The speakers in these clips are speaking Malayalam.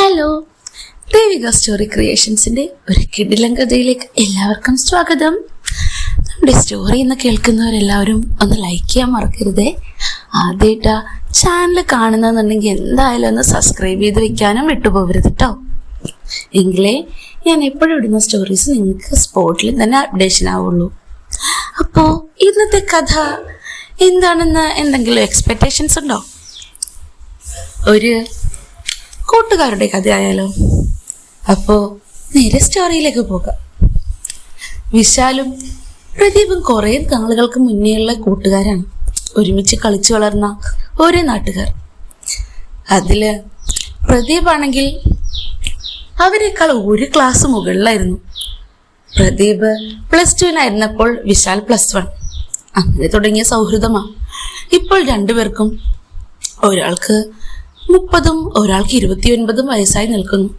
ഹലോ. ദേവിക സ്റ്റോറി ക്രിയേഷൻസിന്റെ ഒരു കിടിലം കഥയിലേക്ക് എല്ലാവർക്കും സ്വാഗതം. നമ്മുടെ സ്റ്റോറി എന്ന് കേൾക്കുന്നവരെല്ലാവരും ഒന്ന് ലൈക്ക് ചെയ്യാൻ മറക്കരുതേ. ആദ്യമായിട്ടാ ചാനൽ കാണുന്നതെന്നുണ്ടെങ്കിൽ എന്തായാലും ഒന്ന് സബ്സ്ക്രൈബ് ചെയ്ത് വെക്കാനും വിട്ടുപോകരുത് കേട്ടോ എങ്കിലേ ഞാൻ എപ്പോഴും ഇടുന്ന സ്റ്റോറീസ് നിങ്ങൾക്ക് സ്പോട്ടിൽ തന്നെ അപ്ഡേഷൻ ആവുള്ളൂ. അപ്പോൾ ഇന്നത്തെ കഥ എന്താണെന്ന് എന്തെങ്കിലും എക്സ്പെക്റ്റേഷൻസ് ഉണ്ടോ? ഒരു കൂട്ടുകാരുടെ കഥയായാലോ? അപ്പോ നേരെ സ്റ്റോറിയിലേക്ക് പോകാം. വിശാലും പ്രദീപും കുറേ നാളുകൾക്ക് മുന്നേയുള്ള കൂട്ടുകാരാണ്. ഒരുമിച്ച് കളിച്ചു വളർന്ന ഒരേ നാട്ടുകാർ. പ്രദീപ് ആണെങ്കിൽ അവരെക്കാൾ ഒരു ക്ലാസ് മുകളിലായിരുന്നു. പ്രദീപ് പ്ലസ് ടുവിനായിരുന്നപ്പോൾ വിശാൽ പ്ലസ് വൺ അങ്ങനെ തുടങ്ങിയ സൗഹൃദമാണ് ഇപ്പോൾ രണ്ടുപേർക്കും ഒരാൾക്ക് മുപ്പതും ഒരാൾക്ക് ഇരുപത്തിയൊൻപതും വയസ്സായി നിൽക്കുന്നു.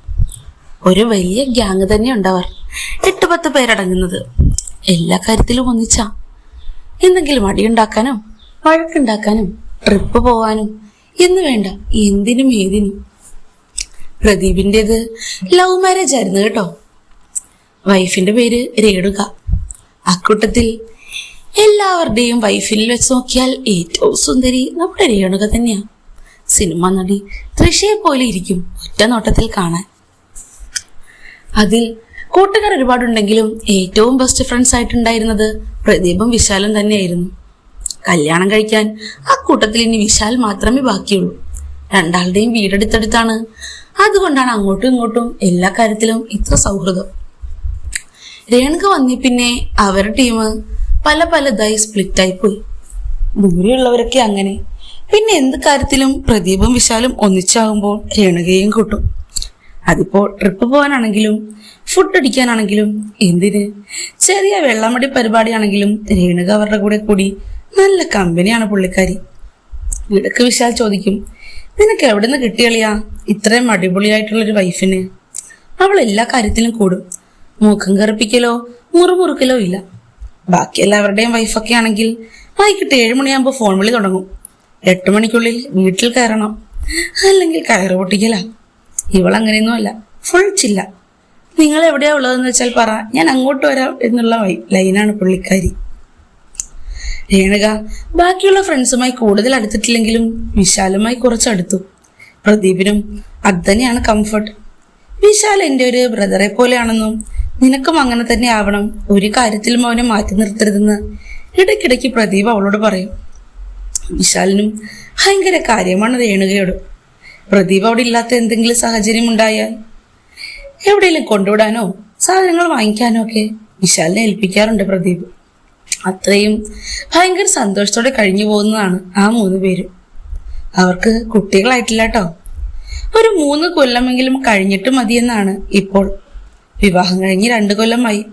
ഒരു വലിയ ഗ്യാങ് തന്നെ ഉണ്ടവർ എട്ട് പത്ത് പേരടങ്ങുന്നത്. എല്ലാ കാര്യത്തിലും ഒന്നിച്ച. എന്തെങ്കിലും അടിയുണ്ടാക്കാനും വഴക്കുണ്ടാക്കാനും ട്രിപ്പ് പോവാനും എന്ന് വേണ്ട എന്തിനും ഏതിനും. പ്രദീപിന്റെത് ലവ് മാരേജ് ആയിരുന്നു കേട്ടോ. വൈഫിന്റെ പേര് രേണുക. അക്കൂട്ടത്തിൽ എല്ലാവരുടെയും വൈഫിൽ വെച്ച് നോക്കിയാൽ ഏറ്റവും സുന്ദരി നമ്മുടെ രേണുക തന്നെയാണ് സിനിമ നടി തൃശയെ പോലെ ഇരിക്കും ഒറ്റ നോട്ടത്തിൽ കാണാൻ. അതിൽ കൂട്ടുകാർ ഒരുപാടുണ്ടെങ്കിലും ഏറ്റവും ബെസ്റ്റ് ഫ്രണ്ട്സ് ആയിട്ടുണ്ടായിരുന്നത് പ്രദീപും വിശാലും തന്നെയായിരുന്നു. കല്യാണം കഴിക്കാൻ ആ കൂട്ടത്തിൽ ഇനി വിശാൽ മാത്രമേ ബാക്കിയുള്ളൂ. രണ്ടാളുടെയും വീടെടുത്തെടുത്താണ് അതുകൊണ്ടാണ് അങ്ങോട്ടും ഇങ്ങോട്ടും എല്ലാ കാര്യത്തിലും ഇത്ര സൗഹൃദം. രേണുക വന്നി പിന്നെ അവരുടെ ടീം പല പലതായി സ്പ്ലിറ്റ് ആയി പോയി. ദൂരെയുള്ളവരൊക്കെ അങ്ങനെ. പിന്നെ എന്ത് കാര്യത്തിലും പ്രദീപും വിശാലും ഒന്നിച്ചാകുമ്പോൾ രേണുകയും കൂട്ടും. അതിപ്പോ ട്രിപ്പ് പോകാനാണെങ്കിലും ഫുഡ് അടിക്കാനാണെങ്കിലും എന്തിന്? ചെറിയ വെള്ളമടി പരിപാടിയാണെങ്കിലും രേണുക അവരുടെ കൂടെ കൂടി നല്ല കമ്പനിയാണ് പുള്ളിക്കാരി. ഇടയ്ക്ക് വിശാൽ ചോദിക്കും നിനക്ക് എവിടെ നിന്ന് കിട്ടിയളിയാ? ഇത്രയും അടിപൊളിയായിട്ടുള്ളൊരു വൈഫിന് അവൾ എല്ലാ കാര്യത്തിലും കൂടും. മൂക്കം കറുപ്പിക്കലോ മുറുമുറുക്കലോ ഇല്ല. ബാക്കി എല്ലാവരുടെയും വൈഫൊക്കെ ആണെങ്കിൽ വൈകിട്ട് ഏഴ് മണിയാകുമ്പോൾ ഫോൺ വിളി തുടങ്ങും. എട്ട് മണിക്കുള്ളിൽ വീട്ടിൽ കയറണം. അല്ലെങ്കിൽ കയറ് പൊട്ടിക്കല. ഇവൾ അങ്ങനെയൊന്നും അല്ല ഫുൾ ചില്ല നിങ്ങൾ എവിടെയാ ഉള്ളതെന്ന് വെച്ചാൽ പറ. ഞാൻ അങ്ങോട്ട് വരാം എന്നുള്ള ലൈനാണ് പുള്ളിക്കാരി. രേണുക ബാക്കിയുള്ള ഫ്രണ്ട്സുമായി കൂടുതൽ അടുത്തിട്ടില്ലെങ്കിലും വിശാലുമായി കുറച്ച് അടുത്തു പ്രദീപിനും അത് തന്നെയാണ് കംഫർട്ട് വിശാൽ എന്റെ ഒരു ബ്രദറെ പോലെയാണെന്നും നിനക്കും അങ്ങനെ തന്നെ ആവണം. ഒരു കാര്യത്തിലും അവനെ മാറ്റി നിർത്തരുതെന്ന് ഇടയ്ക്കിടയ്ക്ക് പ്രദീപ് അവളോട് പറയും. വിശാലിനും ഭയങ്കര കാര്യമാണ് രേണുകയോട്. പ്രദീപ് അവിടെ ഇല്ലാത്ത എന്തെങ്കിലും സാഹചര്യം ഉണ്ടായാൽ എവിടെയെങ്കിലും കൊണ്ടുവിടാനോ സാധനങ്ങൾ വാങ്ങിക്കാനോ ഒക്കെ വിശാലിനെ ഏൽപ്പിക്കാറുണ്ട് പ്രദീപ്. അത്രയും ഭയങ്കര സന്തോഷത്തോടെ കഴിഞ്ഞു പോകുന്നതാണ് ആ മൂന്ന് പേരും. അവർക്ക് കുട്ടികളായിട്ടില്ല കേട്ടോ ഒരു മൂന്ന് കൊല്ലമെങ്കിലും കഴിഞ്ഞിട്ട് മതിയെന്നാണ് ഇപ്പോൾ. വിവാഹം കഴിഞ്ഞ് രണ്ട് കൊല്ലമായി.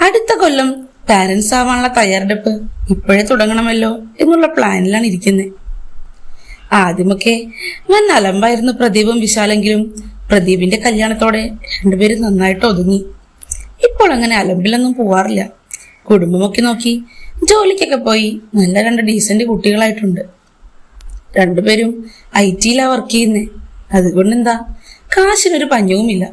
അടുത്ത കൊല്ലം പാരൻസ് ആവാനുള്ള തയ്യാറെടുപ്പ് ഇപ്പോഴേ തുടങ്ങണമല്ലോ എന്നുള്ള പ്ലാനിലാണ് ഇരിക്കുന്നത് ആദ്യമൊക്കെ ഞാൻ അലമ്പായിരുന്നു പ്രദീപും വിശാലെങ്കിലും. പ്രദീപിന്റെ കല്യാണത്തോടെ രണ്ടുപേരും നന്നായിട്ട് ഒതുങ്ങി. ഇപ്പോൾ അങ്ങനെ അലമ്പിലൊന്നും പോവാറില്ല. കുടുംബമൊക്കെ നോക്കി ജോലിക്കൊക്കെ പോയി നല്ല രണ്ട് ഡീസന്റ് കുട്ടികളായിട്ടുണ്ട്. രണ്ടുപേരും ഐ ടിയിലാ വർക്ക് ചെയ്യുന്നേ. അതുകൊണ്ട് എന്താ? കാശിനൊരു പഞ്ഞവുമില്ല.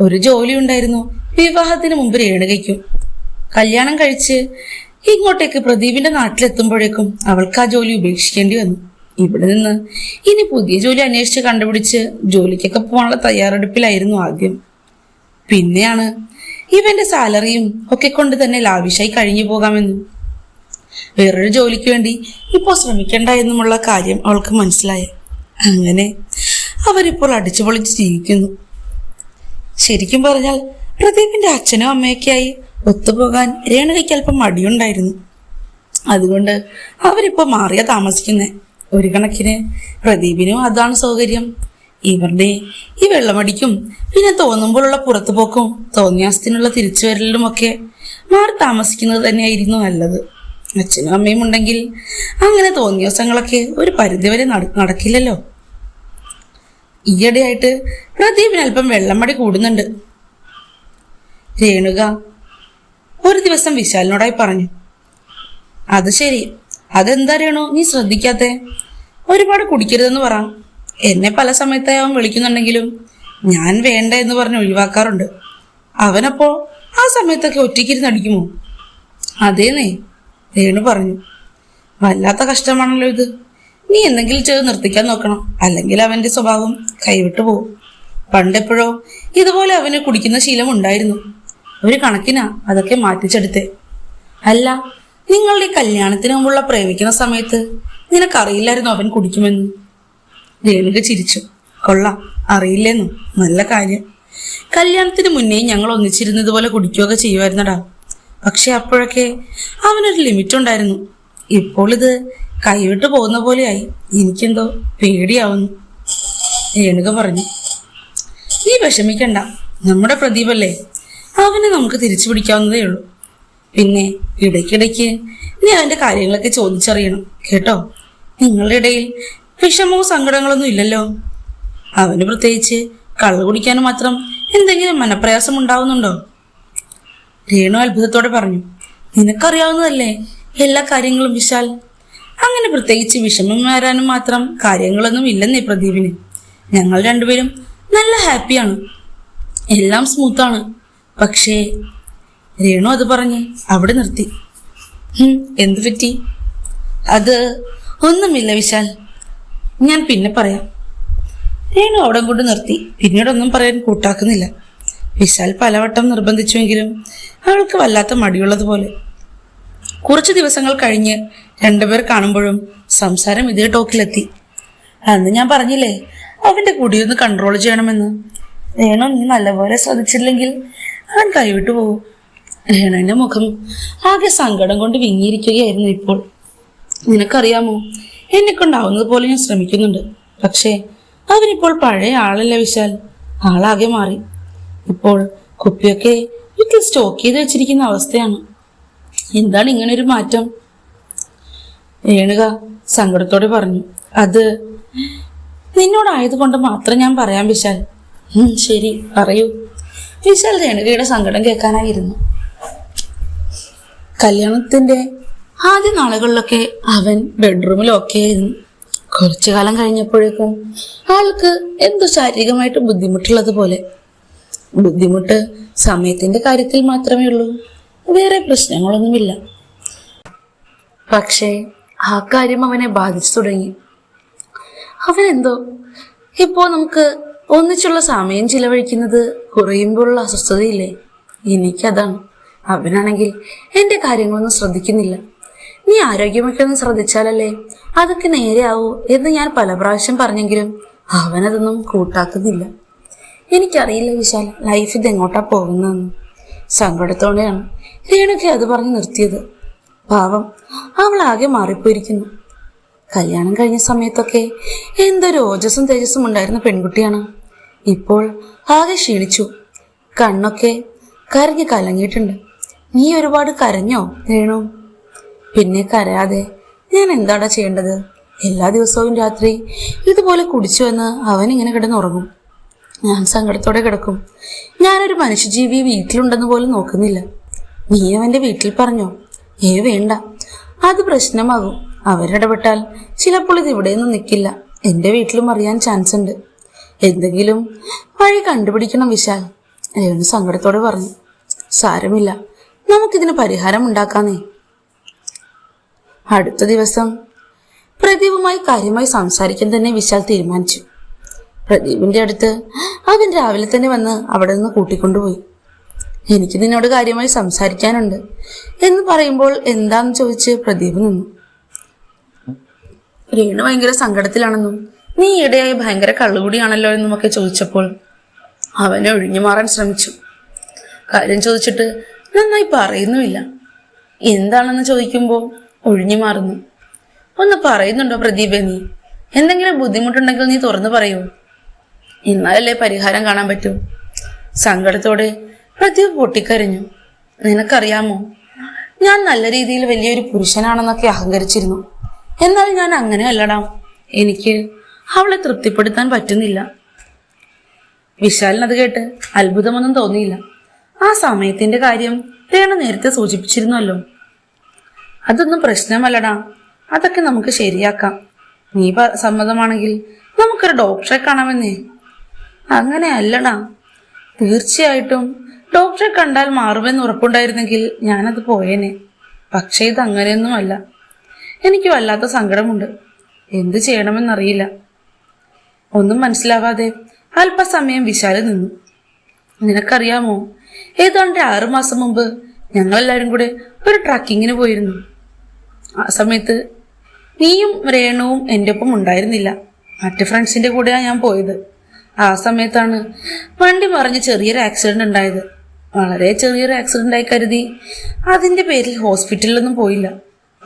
ഒരു ജോലി ഉണ്ടായിരുന്നു. വിവാഹത്തിന് മുമ്പ് രേണുകയ്ക്കും. കല്യാണം കഴിച്ച് ഇങ്ങോട്ടേക്ക് പ്രദീപിന്റെ നാട്ടിലെത്തുമ്പോഴേക്കും അവൾക്ക് ആ ജോലി ഉപേക്ഷിക്കേണ്ടി വന്നു. ഇവിടെ നിന്ന് ഇനി പുതിയ ജോലി അന്വേഷിച്ച് കണ്ടുപിടിച്ച് ജോലിക്കൊക്കെ പോകാനുള്ള തയ്യാറെടുപ്പിലായിരുന്നു ആദ്യം. പിന്നെയാണ് ഇവന്റെ സാലറിയും ഒക്കെ കൊണ്ട് തന്നെ ലാവിഷായി കഴിഞ്ഞു പോകാമെന്നും. വേറൊരു ജോലിക്ക് വേണ്ടി ഇപ്പോൾ ശ്രമിക്കണ്ട എന്നുമുള്ള കാര്യം അവൾക്ക് മനസ്സിലായി. അങ്ങനെ അവരിപ്പോൾ അടിച്ചു പൊളിച്ച് ജീവിക്കുന്നു. ശരിക്കും പറഞ്ഞാൽ പ്രദീപിന്റെ അച്ഛനും അമ്മയൊക്കെയായി ഒത്തുപോകാൻ രേണുകയ്ക്ക് അല്പം മടിയുണ്ടായിരുന്നു. അതുകൊണ്ട് അവരിപ്പോ മാറിയ താമസിക്കുന്നേ. ഒരു കണക്കിന് പ്രദീപിനും അതാണ് സൗകര്യം. ഇവരുടെ ഈ വെള്ളമടിക്കും പിന്നെ തോന്നുമ്പോഴുള്ള പുറത്തുപോക്കും തോന്നിയാസത്തിനുള്ള തിരിച്ചുവരലിലും ഒക്കെ മാറി താമസിക്കുന്നത് തന്നെയായിരുന്നു നല്ലത്. അച്ഛനും അമ്മയും ഉണ്ടെങ്കിൽ അങ്ങനെ തോന്നിയാസങ്ങളൊക്കെ ഒരു പരിധിവരെ നട- നടക്കില്ലല്ലോ. ഈയിടെയായിട്ട് പ്രദീപിന് അല്പം വെള്ളമടി കൂടുന്നുണ്ട്. രേണുക ഒരു ദിവസം വിശാലിനോടായി പറഞ്ഞു അത് ശരി. അതെന്തറിയണോ നീ ശ്രദ്ധിക്കാത്തെ? ഒരുപാട് കുടിക്കരുതെന്ന് പറ. എന്നെ പല സമയത്തായി അവൻ വിളിക്കുന്നുണ്ടെങ്കിലും ഞാൻ വേണ്ട എന്ന് പറഞ്ഞ് ഒഴിവാക്കാറുണ്ട്. അവനപ്പോ ആ സമയത്തൊക്കെ ഒറ്റയ്ക്കിരുന്ന് അടിക്കുമോ? അതേന്നേ രേണു പറഞ്ഞു. വല്ലാത്ത കഷ്ടമാണല്ലോ ഇത്. നീ എന്തെങ്കിലും ചെയ്ത് നിർത്തിക്കാൻ നോക്കണം. അല്ലെങ്കിൽ അവന്റെ സ്വഭാവം കൈവിട്ടു പോകും പണ്ടെപ്പോഴോ ഇതുപോലെ അവന് കുടിക്കുന്ന ശീലം ഉണ്ടായിരുന്നു. ഒരു കണക്കിനാ അതൊക്കെ മാറ്റിച്ചെടുത്തേ. അല്ല നിങ്ങളുടെ കല്യാണത്തിന് മുമ്പുള്ള പ്രേമിക്കുന്ന സമയത്ത് നിനക്കറിയില്ലായിരുന്നു അവൻ കുടിക്കുമെന്ന്. രേണുക ചിരിച്ചു. കൊള്ളാം അറിയില്ലെന്നു. നല്ല കാര്യം. കല്യാണത്തിന് മുന്നേ ഞങ്ങൾ ഒന്നിച്ചിരുന്നതുപോലെ കുടിക്കുകയൊക്കെ ചെയ്യുമായിരുന്നടാ. പക്ഷെ അപ്പോഴൊക്കെ അവനൊരു ലിമിറ്റ് ഉണ്ടായിരുന്നു ഇപ്പോൾ ഇത് കൈവിട്ട് പോകുന്ന പോലെയായി. എനിക്കെന്തോ പേടിയാവുന്നു. രേണുക പറഞ്ഞു. നീ വിഷമിക്കണ്ട. നമ്മുടെ പ്രദീപല്ലേ? അവനെ നമുക്ക് തിരിച്ചു പിടിക്കാവുന്നതേ ഉള്ളൂ. പിന്നെ ഇടയ്ക്കിടയ്ക്ക് നീ അവന്റെ കാര്യങ്ങളൊക്കെ ചോദിച്ചറിയണം കേട്ടോ? നിങ്ങളുടെ ഇടയിൽ വിഷമവും സങ്കടങ്ങളൊന്നും ഇല്ലല്ലോ? അവന് പ്രത്യേകിച്ച് കള്ളു കുടിക്കാൻ മാത്രം എന്തെങ്കിലും മനപ്രയാസം ഉണ്ടാവുന്നുണ്ടോ? രേണു അത്ഭുതത്തോടെ പറഞ്ഞു നിനക്കറിയാവുന്നതല്ലേ എല്ലാ കാര്യങ്ങളും വിശാൽ? അങ്ങനെ പ്രത്യേകിച്ച് വിഷമം വരാനും മാത്രം കാര്യങ്ങളൊന്നും ഇല്ലെന്നേ പ്രദീപിന്. ഞങ്ങൾ രണ്ടുപേരും നല്ല ഹാപ്പിയാണ്. എല്ലാം സ്മൂത്താണ്. പക്ഷേ രേണു അത് പറഞ്ഞ് അവിടെ നിർത്തി. എന്തു പറ്റി? അത് ഒന്നുമില്ല വിശാൽ. ഞാൻ പിന്നെ പറയാം. രേണു അവിടെ കൊണ്ട് നിർത്തി. പിന്നീടൊന്നും പറയാൻ കൂട്ടാക്കുന്നില്ല. വിശാൽ പലവട്ടം നിർബന്ധിച്ചുവെങ്കിലും അവൾക്ക് വല്ലാത്ത മടിയുള്ളതുപോലെ. കുറച്ച് ദിവസങ്ങൾ കഴിഞ്ഞ് രണ്ടുപേർ കാണുമ്പോഴും സംസാരം ഇതേ ടോക്കിലെത്തി. അന്ന് ഞാൻ പറഞ്ഞില്ലേ അവന്റെ കുടിയൊന്ന് കൺട്രോൾ ചെയ്യണമെന്ന്. രേണു നീ നല്ലപോലെ ശ്രദ്ധിച്ചില്ലെങ്കിൽ അവൻ കൈവിട്ടു പോകും രണന്റെ മുഖം ആകെ സങ്കടം കൊണ്ട് വിങ്ങിയിരിക്കുകയായിരുന്നു ഇപ്പോൾ. നിനക്കറിയാമോ എന്നെ കൊണ്ടാവുന്നത് പോലെ ഞാൻ ശ്രമിക്കുന്നുണ്ട്. പക്ഷേ അവനിപ്പോൾ പഴയ ആളല്ല വിശാൽ. ആളാകെ മാറി. ഇപ്പോൾ കുപ്പിയൊക്കെ വീട്ടിൽ സ്റ്റോക്ക് ചെയ്ത് വെച്ചിരിക്കുന്ന അവസ്ഥയാണ്. എന്താണ് ഇങ്ങനെ ഒരു മാറ്റം? രേണുക സങ്കടത്തോടെ പറഞ്ഞു. അത് നിന്നോടായതുകൊണ്ട് മാത്രം ഞാൻ പറയാം വിശാൽ. ശരി പറയൂ. വിശാൽ രേണുകയുടെ സങ്കടം കേൾക്കാനായിരുന്നു. കല്യാണത്തിന്റെ ആദ്യ നാളുകളിലൊക്കെ അവൻ ബെഡ്റൂമിലൊക്കെ ആയിരുന്നു. കുറച്ചു കാലം കഴിഞ്ഞപ്പോഴേക്കും ആൾക്ക് എന്തോ ശാരീരികമായിട്ട് ബുദ്ധിമുട്ടുള്ളത് പോലെ. ബുദ്ധിമുട്ട് സമയത്തിന്റെ കാര്യത്തിൽ മാത്രമേ ഉള്ളൂ. വേറെ പ്രശ്നങ്ങളൊന്നുമില്ല. പക്ഷേ ആ കാര്യം അവനെ ബാധിച്ചു തുടങ്ങി. അവനെന്തോ ഇപ്പോ നമുക്ക് ഒന്നിച്ചുള്ള സമയം ചിലവഴിക്കുന്നത് കുറയുമ്പോഴുള്ള അസ്വസ്ഥതയില്ലേ? എനിക്കതാണ്. അവനാണെങ്കിൽ എന്റെ കാര്യങ്ങളൊന്നും ശ്രദ്ധിക്കുന്നില്ല. നീ ആരോഗ്യമൊക്കെ ഒന്ന് ശ്രദ്ധിച്ചാലല്ലേ അതൊക്കെ നേരെയാവൂ എന്ന് ഞാൻ പല പ്രാവശ്യം പറഞ്ഞെങ്കിലും അവനതൊന്നും കൂട്ടാക്കുന്നില്ല. എനിക്കറിയില്ല വിശാൽ ലൈഫ് ഇതെങ്ങോട്ടാ പോകുന്നതെന്ന്. സങ്കടത്തോടെയാണ് രേണുക്ക് അത് പറഞ്ഞ് നിർത്തിയത്. പാവം അവൾ ആകെ മാറിപ്പോയിരിക്കുന്നു. കല്യാണം കഴിഞ്ഞ സമയത്തൊക്കെ എന്തൊരു ഓജസ്സും തേജസ്സും ഉണ്ടായിരുന്ന പെൺകുട്ടിയാണ്. ഇപ്പോൾ ആകെ ക്ഷീണിച്ചു. കണ്ണൊക്കെ കരഞ്ഞു കലങ്ങിയിട്ടുണ്ട്. നീ ഒരുപാട് കരഞ്ഞോ രേണു? പിന്നെ കരയാതെ ഞാൻ എന്താടാ ചെയ്യേണ്ടത്? എല്ലാ ദിവസവും രാത്രി ഇതുപോലെ കുടിച്ചു വന്ന് അവൻ ഇങ്ങനെ കിടന്നുറങ്ങും. ഞാൻ സങ്കടത്തോടെ കിടക്കും. ഞാനൊരു മനുഷ്യജീവി വീട്ടിലുണ്ടെന്ന് പോലും നോക്കുന്നില്ല. നീ അവന്റെ വീട്ടിൽ പറഞ്ഞോ? ഏ വേണ്ട. അത് പ്രശ്നമാകും. അവരിടപെട്ടാൽ ചിലപ്പോൾ ഇത് ഇവിടെയൊന്നും നിൽക്കില്ല. എന്റെ വീട്ടിലും അറിയാൻ ചാൻസ് ഉണ്ട് എന്തെങ്കിലും വഴി കണ്ടുപിടിക്കണം വിശാൽ രവന് സങ്കടത്തോടെ പറഞ്ഞു. സാരമില്ല നമുക്കിതിന് പരിഹാരം ഉണ്ടാക്കാന്നേ. അടുത്ത ദിവസം പ്രദീപുമായി കാര്യമായി സംസാരിക്കാൻ തന്നെ വിശാൽ തീരുമാനിച്ചു. പ്രദീപിന്റെ അടുത്ത് അവൻ രാവിലെ തന്നെ വന്ന് അവിടെ നിന്ന് കൂട്ടിക്കൊണ്ടുപോയി. എനിക്ക് നിന്നോട് കാര്യമായി സംസാരിക്കാനുണ്ട് എന്ന് പറയുമ്പോൾ എന്താന്ന് ചോദിച്ച് പ്രദീപ് നിന്നു. രേണു ഭയങ്കര സങ്കടത്തിലാണെന്നും നീ ഈയിടെയായി ഭയങ്കര കള്ളുകൂടിയാണല്ലോ എന്നുമൊക്കെ ചോദിച്ചപ്പോൾ അവനെ ഒഴിഞ്ഞു മാറാൻ ശ്രമിച്ചു. കാര്യം ചോദിച്ചിട്ട് നന്നായി പറയുന്നുമില്ല. എന്താണെന്ന് ചോദിക്കുമ്പോൾ ഒഴിഞ്ഞു മാറുന്നു. ഒന്ന് പറയുന്നുണ്ടോ പ്രദീപേ നീ? എന്തെങ്കിലും ബുദ്ധിമുട്ടുണ്ടെങ്കിൽ നീ തുറന്നു പറയൂ. എന്നാലല്ലേ പരിഹാരം കാണാൻ പറ്റൂ. സങ്കടത്തോടെ പ്രദീപ് പൊട്ടിക്കരഞ്ഞു. നിനക്കറിയാമോ? ഞാൻ നല്ല രീതിയിൽ വലിയൊരു പുരുഷനാണെന്നൊക്കെ അഹങ്കരിച്ചിരുന്നു. എന്നാൽ ഞാൻ അങ്ങനെ അല്ലടാ എനിക്ക് അവളെ തൃപ്തിപ്പെടുത്താൻ പറ്റുന്നില്ല. വിശാലിനത് കേട്ട് അത്ഭുതമൊന്നും തോന്നിയില്ല. ആ സമയത്തിന്റെ കാര്യം രേണു നേരത്തെ സൂചിപ്പിച്ചിരുന്നല്ലോ. അതൊന്നും പ്രശ്നമല്ലടാ. അതൊക്കെ നമുക്ക് ശരിയാക്കാം. നീ സമ്മതമാണെങ്കിൽ നമുക്കൊരു ഡോക്ടറെ കാണാമെന്നേ. അങ്ങനെ അല്ലടാ. തീർച്ചയായിട്ടും ഡോക്ടറെ കണ്ടാൽ മാറുമെന്ന് ഉറപ്പുണ്ടായിരുന്നെങ്കിൽ ഞാനത് പോയേനെ. പക്ഷേ ഇത് അങ്ങനെയൊന്നുമല്ല എനിക്ക് വല്ലാത്ത സങ്കടമുണ്ട്. എന്ത് ചെയ്യണമെന്നറിയില്ല. ഒന്നും മനസ്സിലാവാതെ അല്പസമയം വിശാല നിന്നു. നിനക്കറിയാമോ? ഏതാണ്ട് ആറുമാസം മുമ്പ് ഞങ്ങളെല്ലാവരും കൂടെ ഒരു ട്രക്കിങ്ങിന് പോയിരുന്നു. ആ സമയത്ത് നീയും രേണുവും എന്റെ ഒപ്പം ഉണ്ടായിരുന്നില്ല. മറ്റു ഫ്രണ്ട്സിന്റെ കൂടെയാണ് ഞാൻ പോയത്. ആ സമയത്താണ് വണ്ടി മറിഞ്ഞ് ചെറിയൊരു ആക്സിഡന്റ് ഉണ്ടായത്. വളരെ ചെറിയൊരു ആക്സിഡന്റ് ആയി കരുതി അതിന്റെ പേരിൽ ഹോസ്പിറ്റലിലൊന്നും പോയില്ല.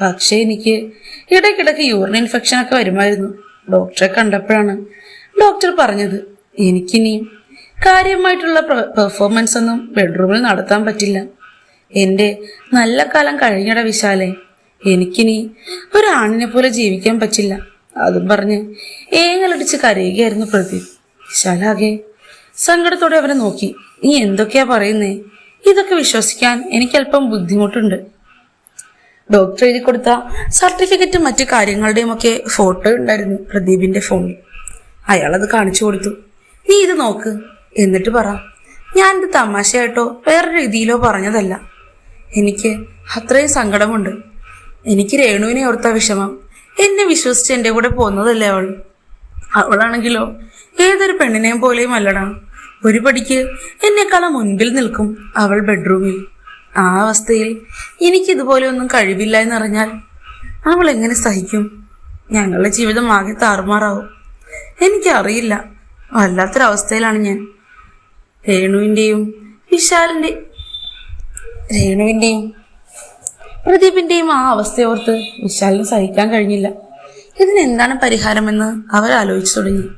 പക്ഷേ എനിക്ക് ഇടയ്ക്കിടയ്ക്ക് യൂറിൻ ഇൻഫെക്ഷൻ ഒക്കെ വരുമായിരുന്നു. ഡോക്ടറെ കണ്ടപ്പോഴാണ് ഡോക്ടർ പറഞ്ഞത്. എനിക്കിനിയും കാര്യമായിട്ടുള്ള പെർഫോമൻസ് ഒന്നും ബെഡ്റൂമിൽ നടത്താൻ പറ്റില്ല. എന്റെ നല്ല കാലം കഴിഞ്ഞട വിശാലെ. എനിക്കിനി ഒരു ആണിനെ പോലെ ജീവിക്കാൻ പറ്റില്ല. അതും പറഞ്ഞ് ഏങ്ങലടിച്ച് കരയുകയായിരുന്നു പ്രദീപ്. വിശാലാകെ സങ്കടത്തോടെ അവനെ നോക്കി. നീ എന്തൊക്കെയാ പറയുന്നേ? ഇതൊക്കെ വിശ്വസിക്കാൻ എനിക്ക് അല്പം ബുദ്ധിമുട്ടുണ്ട്. ഡോക്ടർ എഴുതി കൊടുത്ത സർട്ടിഫിക്കറ്റും മറ്റു കാര്യങ്ങളുടെയും ഒക്കെ ഫോട്ടോ ഉണ്ടായിരുന്നു പ്രദീപിന്റെ ഫോണിൽ അയാൾ അത് കാണിച്ചു കൊടുത്തു. നീ ഇത് നോക്ക് എന്നിട്ട് പറ. ഞാൻ ഞാനിത് തമാശയായിട്ടോ വേറെ രീതിയിലോ പറഞ്ഞതല്ല. എനിക്ക് അത്രയും സങ്കടമുണ്ട്. എനിക്ക് രേണുവിനെ ഓർത്ത വിഷമം. എന്നെ വിശ്വസിച്ച് എന്റെ കൂടെ പോകുന്നതല്ലേ അവൾ. അവളാണെങ്കിലോ ഏതൊരു പെണ്ണിനെയും പോലെയും അല്ലടാ. ഒരു പടിക്ക് എന്നെക്കാളും മുൻപിൽ നിൽക്കും അവൾ ബെഡ്റൂമിൽ. ആ അവസ്ഥയിൽ എനിക്ക് ഇതുപോലെ ഒന്നും കഴിവില്ല എന്നറിഞ്ഞാൽ അവൾ എങ്ങനെ സഹിക്കും? ഞങ്ങളുടെ ജീവിതം ആകെ താറുമാറാവും. എനിക്കറിയില്ല. വല്ലാത്തൊരവസ്ഥയിലാണ് ഞാൻ. രേണുവിന്റെയും വിശാലിന്റെ രേണുവിന്റെയും പ്രദീപിന്റെയും ആ അവസ്ഥയോർത്ത് വിശാലിന് സഹിക്കാൻ കഴിഞ്ഞില്ല. ഇതിനെന്താണ് പരിഹാരമെന്ന് അവർ ആലോചിച്ചു തുടങ്ങി.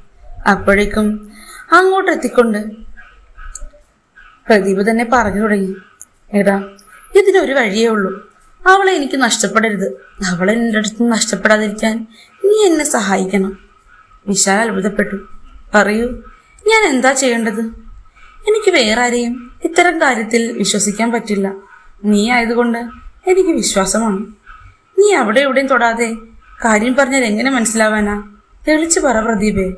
അപ്പോഴേക്കും അങ്ങോട്ട് എത്തിക്കൊണ്ട് പ്രദീപ് തന്നെ പറഞ്ഞു തുടങ്ങി. എടാ ഇതിനൊരു വഴിയേ ഉള്ളൂ. അവളെ എനിക്ക് നഷ്ടപ്പെടരുത്. അവളെ എന്റെ അടുത്ത് നഷ്ടപ്പെടാതിരിക്കാൻ നീ എന്നെ സഹായിക്കണം. വിശാൽ അത്ഭുതപ്പെട്ടു. പറയൂ ഞാൻ എന്താ ചെയ്യേണ്ടത്? എനിക്ക് വേറെ ആരെയും ഇത്തരം കാര്യത്തിൽ വിശ്വസിക്കാൻ പറ്റില്ല. നീ ആയതുകൊണ്ട് എനിക്ക് വിശ്വാസമാണ്. നീ അവിടെ എവിടെയും തൊടാതെ കാര്യം പറഞ്ഞാൽ എങ്ങനെ മനസ്സിലാവാനാ? തെളിച്ചു പറ പ്രദീപേ.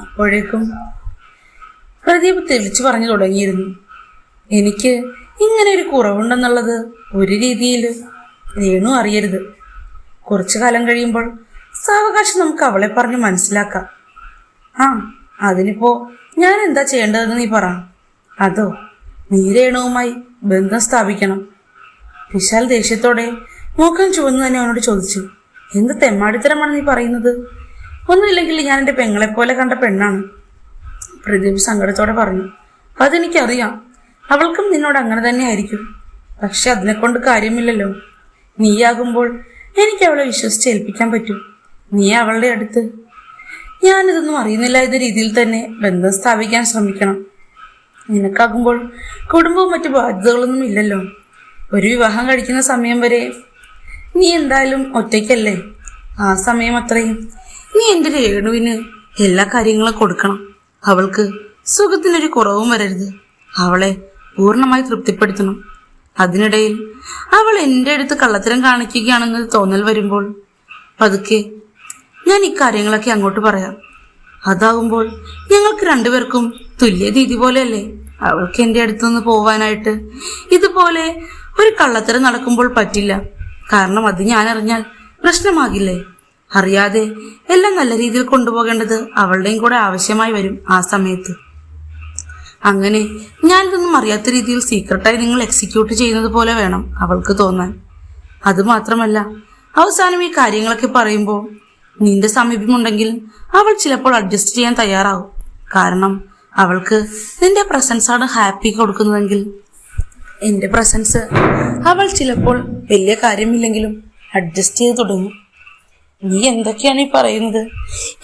അപ്പോഴേക്കും പ്രദീപ് തെളിച്ചു പറഞ്ഞു തുടങ്ങിയിരുന്നു. എനിക്ക് ഇങ്ങനെ ഒരു കുറവുണ്ടെന്നുള്ളത് ഒരു രീതിയിൽ രേണു അറിയരുത്. കുറച്ചു കാലം കഴിയുമ്പോൾ സാവകാശം നമുക്ക് അവളെ പറഞ്ഞ് മനസ്സിലാക്കാം. ആ അതിനിപ്പോ ഞാൻ എന്താ ചെയ്യേണ്ടതെന്ന് നീ പറ. അതോ നീ രേണുവുമായി ബന്ധം സ്ഥാപിക്കണം. വിശാൽ ദേഷ്യത്തോടെ മൂക്കം ചുവന്ന് തന്നെ അവനോട് ചോദിച്ചു എന്ത് തെമ്മാടിത്തരമാണ് നീ പറയുന്നത്? ഒന്നുമില്ലെങ്കിൽ ഞാൻ എന്റെ പെങ്ങളെ പോലെ കണ്ട പെണ്ണാണ്. പ്രദീപ് സങ്കടത്തോടെ പറഞ്ഞു അതെനിക്കറിയാം. അവൾക്കും നിന്നോട് അങ്ങനെ തന്നെ ആയിരിക്കും പക്ഷെ അതിനെക്കൊണ്ട് കാര്യമില്ലല്ലോ. നീയാകുമ്പോൾ എനിക്ക് അവളെ വിശ്വസിച്ച് ഏൽപ്പിക്കാൻ പറ്റും. നീ അവളുടെ അടുത്ത്. ഞാനിതൊന്നും അറിയുന്നില്ല എന്ന രീതിയിൽ തന്നെ ബന്ധം സ്ഥാപിക്കാൻ ശ്രമിക്കണം. നിനക്കാകുമ്പോൾ കുടുംബവും മറ്റു ബാധ്യതകളൊന്നും ഇല്ലല്ലോ. ഒരു വിവാഹം കഴിക്കുന്ന സമയം വരെ നീ എന്തായാലും ഒറ്റയ്ക്കല്ലേ? ആ സമയം അത്രയും. നീ എന്റെ രേണുവിന് എല്ലാ കാര്യങ്ങളും കൊടുക്കണം. അവൾക്ക് സുഖത്തിനൊരു കുറവും വരരുത്. അവളെ പൂർണമായി തൃപ്തിപ്പെടുത്തണം. അതിനിടയിൽ അവൾ എന്റെ അടുത്ത് കള്ളത്തരം കാണിക്കുകയാണെന്ന് തോന്നൽ വരുമ്പോൾ പതുക്കെ ഞാൻ ഇക്കാര്യങ്ങളൊക്കെ അങ്ങോട്ട് പറയാം. അതാകുമ്പോൾ ഞങ്ങൾക്ക് രണ്ടുപേർക്കും തുല്യ രീതി പോലെയല്ലേ? അവൾക്ക് എന്റെ അടുത്തുനിന്ന് പോവാനായിട്ട് ഇതുപോലെ ഒരു കള്ളത്തരം നടക്കുമ്പോൾ പറ്റില്ല. കാരണം അത് ഞാൻ അറിഞ്ഞാൽ പ്രശ്നമാകില്ലേ? അറിയാതെ എല്ലാം നല്ല രീതിയിൽ കൊണ്ടുപോകേണ്ടത് അവളുടെയും കൂടെ ആവശ്യമായി വരും ആ സമയത്ത്. അങ്ങനെ ഞാനിതൊന്നും അറിയാത്ത രീതിയിൽ സീക്രട്ടായി നിങ്ങൾ എക്സിക്യൂട്ട് ചെയ്യുന്നത് പോലെ വേണം അവൾക്ക് തോന്നാൻ. അതുമാത്രമല്ല അവസാനം ഈ കാര്യങ്ങളൊക്കെ പറയുമ്പോൾ നിന്റെ സമീപമുണ്ടെങ്കിൽ അവൾ ചിലപ്പോൾ അഡ്ജസ്റ്റ് ചെയ്യാൻ തയ്യാറാവും കാരണം അവൾക്ക് നിന്റെ പ്രസൻസ് ആണ് ഹാപ്പി കൊടുക്കുന്നതെങ്കിൽ. എന്റെ പ്രസൻസ് അവൾ ചിലപ്പോൾ വലിയ കാര്യമില്ലെങ്കിലും അഡ്ജസ്റ്റ് ചെയ്ത് തുടങ്ങും. നീ എന്തൊക്കെയാണ് ഈ പറയുന്നത്?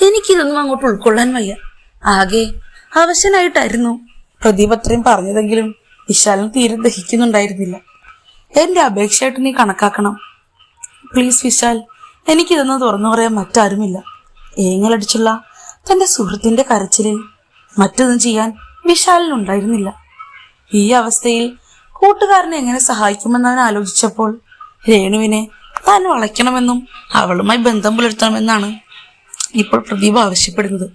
എനിക്കിതൊന്നും അങ്ങോട്ട് ഉൾക്കൊള്ളാൻ വയ്യ. ആകെ അവശനായിട്ടായിരുന്നു പ്രദീപ് അത്രയും പറഞ്ഞതെങ്കിലും വിശാലം തീരെ ദഹിക്കുന്നുണ്ടായിരുന്നില്ല. എന്റെ അപേക്ഷയായിട്ട് നീ കണക്കാക്കണം. പ്ലീസ് വിശാൽ എനിക്കിതൊന്ന് തുറന്നു പറയാൻ മറ്റാരുമില്ല. ഏങ്ങലടിച്ചുള്ള തന്റെ സുഹൃത്തിന്റെ കരച്ചിലിൽ മറ്റൊന്നും ചെയ്യാൻ വിശാലിനുണ്ടായിരുന്നില്ല ഈ അവസ്ഥയിൽ കൂട്ടുകാരനെ എങ്ങനെ സഹായിക്കുമെന്ന് അവൻ ആലോചിച്ചപ്പോൾ രേണുവിനെ താൻ വളയ്ക്കണമെന്നും അവളുമായി ബന്ധം പുലർത്തണമെന്നാണ് ഇപ്പോൾ പ്രദീപ് ആവശ്യപ്പെടുന്നത്.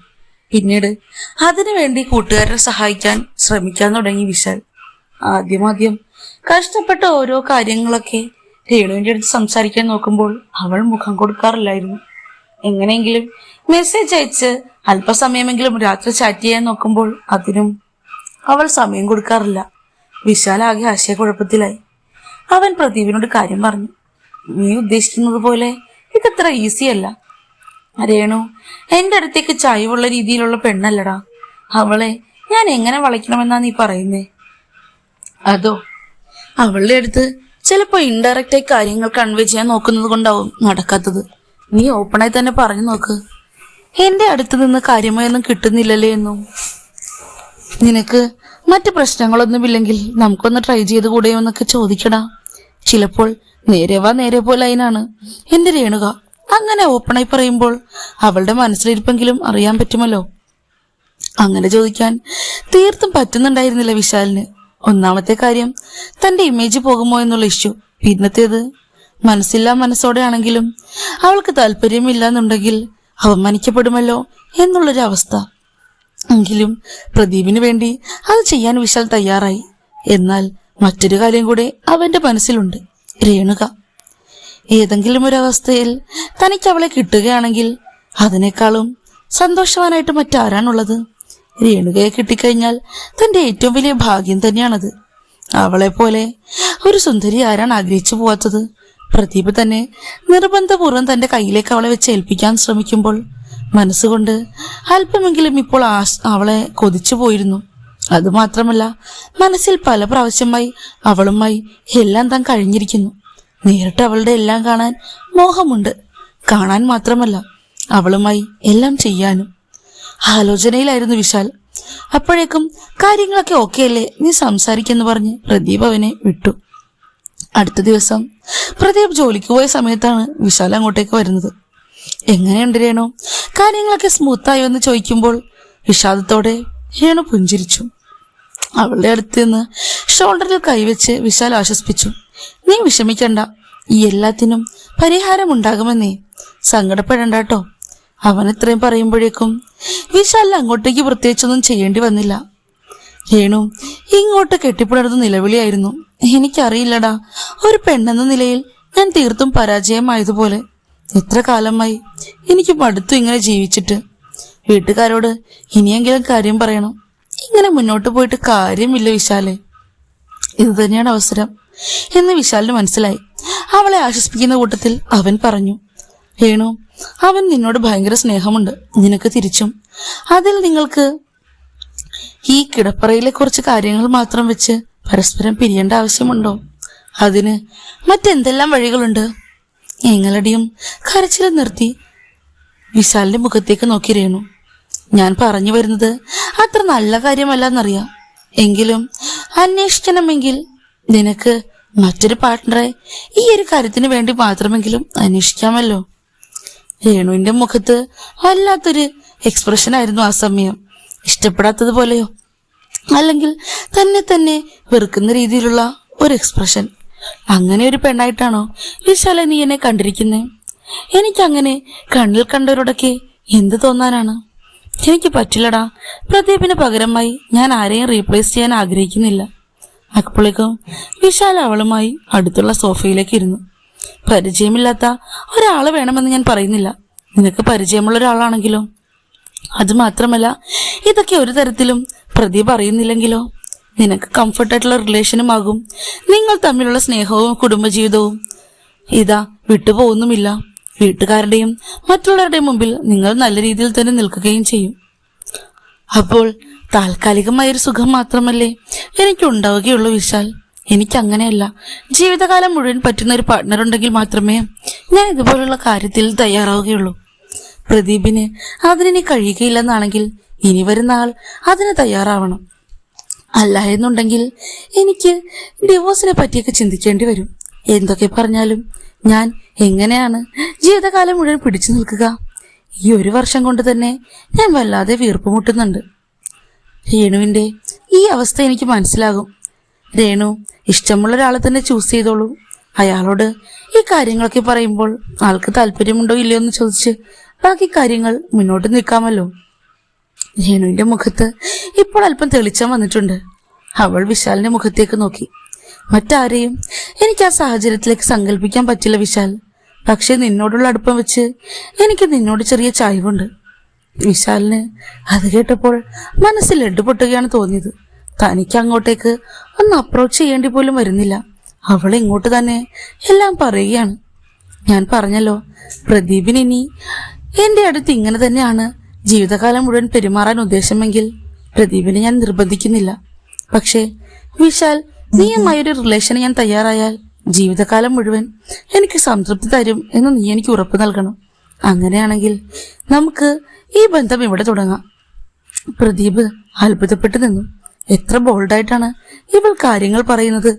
പിന്നീട് അതിനുവേണ്ടി കൂട്ടുകാരനെ സഹായിക്കാൻ ശ്രമിക്കാൻ തുടങ്ങി വിശാൽ. ആദ്യമാദ്യം കഷ്ടപ്പെട്ട ഓരോ കാര്യങ്ങളൊക്കെ രേണുവിന്റെ അടുത്ത് സംസാരിക്കാൻ നോക്കുമ്പോൾ അവൾ മുഖം കൊടുക്കാറില്ലായിരുന്നു. എങ്ങനെയെങ്കിലും മെസ്സേജ് അയച്ച് അല്പസമയമെങ്കിലും രാത്രി ചാറ്റ് ചെയ്യാൻ നോക്കുമ്പോൾ അതിനും അവൾ സമയം കൊടുക്കാറില്ല. വിശാൽ ആകെ ആശയക്കുഴപ്പത്തിലായി. അവൻ പ്രദീപിനോട് കാര്യം പറഞ്ഞു. നീ ഉദ്ദേശിക്കുന്നത് പോലെ ഇതത്ര ഈസി അല്ല. രേണു എന്റെ അടുത്തേക്ക് ചായവുള്ള രീതിയിലുള്ള പെണ്ണല്ലടാ. അവളെ ഞാൻ എങ്ങനെ വളയ്ക്കണമെന്നാ നീ പറയുന്നേ? അതോ? അവളുടെ അടുത്ത് ചിലപ്പോ ഇൻഡയറക്റ്റ് ആയി കാര്യങ്ങൾ കൺവേ ചെയ്യാൻ നോക്കുന്നത് കൊണ്ടാവും നടക്കാത്തത്. നീ ഓപ്പണായി തന്നെ പറഞ്ഞു നോക്ക്. എന്റെ അടുത്ത് നിന്ന് കാര്യമായൊന്നും കിട്ടുന്നില്ലല്ലേ എന്നും. നിനക്ക് മറ്റു പ്രശ്നങ്ങളൊന്നുമില്ലെങ്കിൽ നമുക്കൊന്ന് ട്രൈ ചെയ്ത് കൂടെയോ എന്നൊക്കെ ചോദിക്കടാ. ചിലപ്പോൾ നേരെ വാ നേരെ പോലെ അതിനാണ് എന്റെ രേണുക? അങ്ങനെ ഓപ്പണായി പറയുമ്പോൾ അവളുടെ മനസ്സിലിരിപ്പെങ്കിലും അറിയാൻ പറ്റുമല്ലോ. അങ്ങനെ ചോദിക്കാൻ തീർത്തും പറ്റുന്നുണ്ടായിരുന്നില്ല വിശാലിന്. ഒന്നാമത്തെ കാര്യം തന്റെ ഇമേജ് പോകുമോ എന്നുള്ള ഇഷ്യൂ പിന്നത്തേത് മനസ്സില്ലാ മനസ്സോടെ ആണെങ്കിലും അവൾക്ക് താല്പര്യമില്ല എന്നുണ്ടെങ്കിൽ അവമാനിക്കപ്പെടുമല്ലോ എന്നുള്ളൊരു അവസ്ഥ. എങ്കിലും പ്രദീപിന് വേണ്ടി അത് ചെയ്യാൻ വിശാൽ തയ്യാറായി. എന്നാൽ മറ്റൊരു കാര്യം കൂടെ അവന്റെ മനസ്സിലുണ്ട്. രേണുക. ഏതെങ്കിലും ഒരു അവസ്ഥയിൽ തനിക്ക് അവളെ കിട്ടുകയാണെങ്കിൽ അതിനേക്കാളും സന്തോഷവാനായിട്ട് മറ്റാരാണുള്ളത്? രേണുകയെ കിട്ടിക്കഴിഞ്ഞാൽ തന്റെ ഏറ്റവും വലിയ ഭാഗ്യം തന്നെയാണത്. അവളെ പോലെ ഒരു സുന്ദരി ആരാണ് ആഗ്രഹിച്ചു പോവാത്തത്? പ്രദീപ് തന്നെ നിർബന്ധപൂർവം തന്റെ കയ്യിലേക്ക് അവളെ വെച്ച് ഏൽപ്പിക്കാൻ ശ്രമിക്കുമ്പോൾ മനസ്സുകൊണ്ട് അല്പമെങ്കിലും ഇപ്പോൾ അവളെ കൊതിച്ചു പോയിരുന്നു. അതുമാത്രമല്ല മനസ്സിൽ പല പ്രാവശ്യമായി അവളുമായി എല്ലാം താൻ കഴിഞ്ഞിരിക്കുന്നു. നേരിട്ട് അവളുടെ എല്ലാം കാണാൻ മോഹമുണ്ട്. കാണാൻ മാത്രമല്ല അവളുമായി എല്ലാം ചെയ്യാനും. ആലോചനയിലായിരുന്നു വിശാൽ. അപ്പോഴേക്കും കാര്യങ്ങളൊക്കെ ഓക്കെ അല്ലേ നീ സംസാരിക്കെന്ന് പറഞ്ഞ് പ്രദീപ് അവനെ വിട്ടു. അടുത്ത ദിവസം പ്രദീപ് ജോലിക്ക് പോയ സമയത്താണ് വിശാൽ അങ്ങോട്ടേക്ക് വരുന്നത്. എങ്ങനെയുണ്ട് രേണു? കാര്യങ്ങളൊക്കെ സ്മൂത്തായോ എന്ന് ചോദിക്കുമ്പോൾ വിഷാദത്തോടെ രേണു പുഞ്ചിരിച്ചു. അവളുടെ അടുത്ത് നിന്ന് ഷോൾഡറിൽ കൈവച്ച് വിശാൽ ആശ്വസിപ്പിച്ചു. നീ വിഷമിക്കണ്ട. ഈ എല്ലാത്തിനും പരിഹാരമുണ്ടാകുമെന്നേ. സങ്കടപ്പെടണ്ട കേട്ടോ. അവൻ ഇത്രയും പറയുമ്പോഴേക്കും വിശാലിന് അങ്ങോട്ടേക്ക് പ്രത്യേകിച്ചൊന്നും ചെയ്യേണ്ടി വന്നില്ല. രേണു ഇങ്ങോട്ട് കെട്ടിപ്പിടർന്ന് നിലവിളിയായിരുന്നു. എനിക്കറിയില്ലടാ ഒരു പെണ്ണെന്ന നിലയിൽ ഞാൻ തീർത്തും പരാജയമായതുപോലെ. എത്ര കാലമായി എനിക്ക് മടുത്തു ഇങ്ങനെ ജീവിച്ചിട്ട്. വീട്ടുകാരോട് ഇനിയെങ്കിലും കാര്യം പറയണം. ഇങ്ങനെ മുന്നോട്ട് പോയിട്ട് കാര്യമില്ല വിശാലെ. ഇത് തന്നെയാണ് അവസരം എന്ന് വിശാലിന് മനസ്സിലായി. അവളെ ആശ്വസിപ്പിക്കുന്ന കൂട്ടത്തിൽ അവൻ പറഞ്ഞു രേണു അവൻ നിന്നോട് ഭയങ്കര സ്നേഹമുണ്ട്. നിനക്ക് തിരിച്ചും. അതിൽ നിങ്ങൾക്ക് ഈ കിടപ്പറയിലെ കുറച്ച് കാര്യങ്ങൾ മാത്രം വെച്ച് പരസ്പരം പിരിയേണ്ട ആവശ്യമുണ്ടോ? അതിന് മറ്റെന്തെല്ലാം വഴികളുണ്ട്? ഞങ്ങളടിയും കരച്ചിൽ നിർത്തി വിശാലിന്റെ മുഖത്തേക്ക് നോക്കി രേണു. ഞാൻ പറഞ്ഞു വരുന്നത് അത്ര നല്ല കാര്യമല്ലെന്നറിയാം. എങ്കിലും അന്വേഷിക്കണമെങ്കിൽ നിനക്ക് മറ്റൊരു പാർട്ട്ണറെ ഈ ഒരു കാര്യത്തിന് വേണ്ടി മാത്രമെങ്കിലും അന്വേഷിക്കാമല്ലോ. രേണുവിന്റെ മുഖത്ത് വല്ലാത്തൊരു എക്സ്പ്രഷൻ ആയിരുന്നു ആ സമയം. ഇഷ്ടപ്പെടാത്തതുപോലെയോ? അല്ലെങ്കിൽ തന്നെ തന്നെ വെറുക്കുന്ന രീതിയിലുള്ള ഒരു എക്സ്പ്രഷൻ അങ്ങനെ ഒരു പെണ്ണായിട്ടാണോ വിശാല നീ എന്നെ കണ്ടിരിക്കുന്നത് എനിക്കങ്ങനെ കണ്ണിൽ കണ്ടവരോടൊക്കെ എന്ത് തോന്നാനാണ്? എനിക്ക് പറ്റില്ലടാ. പ്രദീപിന് പകരമായി ഞാൻ ആരെയും റീപ്ലേസ് ചെയ്യാൻ ആഗ്രഹിക്കുന്നില്ല. അപ്പോഴേക്കും വിശാൽ അവളുമായി അടുത്തുള്ള സോഫയിലേക്ക് ഇരുന്നു. പരിചയമില്ലാത്ത ഒരാൾ വേണമെന്ന് ഞാൻ പറയുന്നില്ല. നിനക്ക് പരിചയമുള്ള ഒരാളാണെങ്കിലോ? അത് മാത്രമല്ല ഇതൊക്കെ ഒരു തരത്തിലും പ്രതി പറയുന്നില്ലെങ്കിലോ? നിനക്ക് കംഫർട്ടായിട്ടുള്ള റിലേഷനുമാകും നിങ്ങൾ തമ്മിലുള്ള സ്നേഹവും കുടുംബജീവിതവും ഇതാ വിട്ടുപോകുന്നുമില്ല. വീട്ടുകാരുടെയും മറ്റുള്ളവരുടെയും മുമ്പിൽ നിങ്ങൾ നല്ല രീതിയിൽ തന്നെ നിൽക്കുകയും ചെയ്യും. അപ്പോൾ താൽക്കാലികമായൊരു സുഖം മാത്രമല്ലേ എനിക്ക് ഉണ്ടാവുകയുള്ളൂ വിശാൽ. എനിക്ക് അങ്ങനെയല്ല ജീവിതകാലം മുഴുവൻ പറ്റുന്ന ഒരു പാർട്ട്ണർ ഉണ്ടെങ്കിൽ മാത്രമേ ഞാൻ ഇതുപോലുള്ള കാര്യത്തിൽ തയ്യാറാവുകയുള്ളൂ. പ്രദീപിന് അതിനി കഴിയുകയില്ലെന്നാണെങ്കിൽ ഇനി വരുന്ന ആൾ അതിന് തയ്യാറാവണം. അല്ല എന്നുണ്ടെങ്കിൽ എനിക്ക് ഡിവോഴ്സിനെ പറ്റിയൊക്കെ ചിന്തിക്കേണ്ടി വരും. എന്തൊക്കെ പറഞ്ഞാലും ഞാൻ എങ്ങനെയാണ് ജീവിതകാലം മുഴുവൻ പിടിച്ചു നിൽക്കുക? ഈ ഒരു വർഷം കൊണ്ട് തന്നെ ഞാൻ വല്ലാതെ വീർപ്പ് മുട്ടുന്നുണ്ട്. രേണുവിന്റെ ഈ അവസ്ഥ എനിക്ക് മനസ്സിലാകും. രേണു ഇഷ്ടമുള്ള ഒരാളെ തന്നെ ചൂസ് ചെയ്തോളൂ. അയാളോട് ഈ കാര്യങ്ങളൊക്കെ പറയുമ്പോൾ ആൾക്ക് താല്പര്യമുണ്ടോ ഇല്ലയോ എന്ന് ചോദിച്ച് ബാക്കി കാര്യങ്ങൾ മുന്നോട്ട് നിൽക്കാമല്ലോ. രേണുവിന്റെ മുഖത്ത് ഇപ്പോൾ അല്പം തെളിച്ചം വന്നിട്ടുണ്ട്. അവൾ വിശാലിന്റെ മുഖത്തേക്ക് നോക്കി. മറ്റാരെയും എനിക്ക് ആ സാഹചര്യത്തിലേക്ക് സങ്കല്പിക്കാൻ പറ്റില്ല വിശാൽ. പക്ഷേ നിന്നോടുള്ള അടുപ്പം വെച്ച് എനിക്ക് നിന്നോട് ചെറിയ ചായ്വുണ്ട്. വിശാലിന് അത് കേട്ടപ്പോൾ മനസ്സിൽ പൊട്ടുകയാണ് തോന്നിയത്. തനിക്ക് അങ്ങോട്ടേക്ക് ഒന്ന് അപ്രോച്ച് ചെയ്യേണ്ടി പോലും വരുന്നില്ല. അവൾ ഇങ്ങോട്ട് തന്നെ എല്ലാം പറയുകയാണ്. ഞാൻ പറഞ്ഞല്ലോ പ്രദീപിന് ഇനി എന്റെ അടുത്ത് ഇങ്ങനെ തന്നെയാണ് ജീവിതകാലം മുഴുവൻ പെരുമാറാൻ ഉദ്ദേശമെങ്കിൽ പ്രദീപിനെ ഞാൻ നിർബന്ധിക്കുന്നില്ല. പക്ഷേ വിശാൽ നീയുമായൊരു റിലേഷന് ഞാൻ തയ്യാറായാൽ ജീവിതകാലം മുഴുവൻ എനിക്ക് സംതൃപ്തി തരും എന്ന് നീ എനിക്ക് ഉറപ്പ് നൽകണം. അങ്ങനെയാണെങ്കിൽ നമുക്ക് ഈ ബന്ധം ഇവിടെ തുടങ്ങാം. പ്രദീപ് അത്ഭുതപ്പെട്ടു നിന്നു. എത്ര ബോൾഡായിട്ടാണ് ഇവൾ കാര്യങ്ങൾ പറയുന്നത്.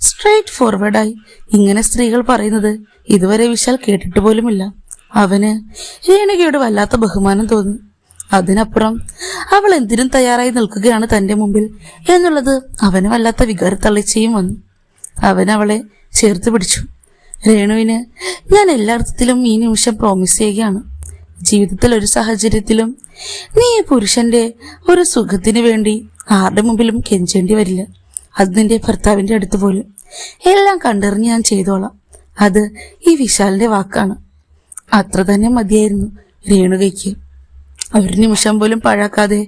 സ്ട്രേറ്റ് ഫോർവേഡായി ഇങ്ങനെ സ്ത്രീകൾ പറയുന്നത് ഇതുവരെ വിശാൽ കേട്ടിട്ട് പോലുമില്ല. അവന് രേണുകയോട് വല്ലാത്ത ബഹുമാനം തോന്നി. അതിനപ്പുറം അവൾ എന്തിനും തയ്യാറായി നിൽക്കുകയാണ് തന്റെ മുമ്പിൽ എന്നുള്ളത് അവന് വല്ലാത്ത വികാരത്തള്ളിച്ചയും വന്നു. അവൻ അവളെ ചേർത്ത് പിടിച്ചു. രേണുവിന് ഞാൻ എല്ലാർത്ഥത്തിലും ഈ നിമിഷം പ്രോമിസ് ചെയ്യുകയാണ്. ജീവിതത്തിൽ ഒരു സാഹചര്യത്തിലും നീ പുരുഷന്റെ ഒരു സുഖത്തിന് വേണ്ടി ആരുടെ മുമ്പിലും കെഞ്ചേണ്ടി വരില്ല. അത് നിന്റെ ഭർത്താവിന്റെ അടുത്ത് പോലും. എല്ലാം കണ്ടറിഞ്ഞ് ഞാൻ ചെയ്തോളാം. അത് ഈ വിശാലിന്റെ വാക്കാണ്. അത്ര തന്നെ മതിയായിരുന്നു രേണുകയ്ക്ക്. ഒരു നിമിഷം പോലും പാഴാക്കാതെ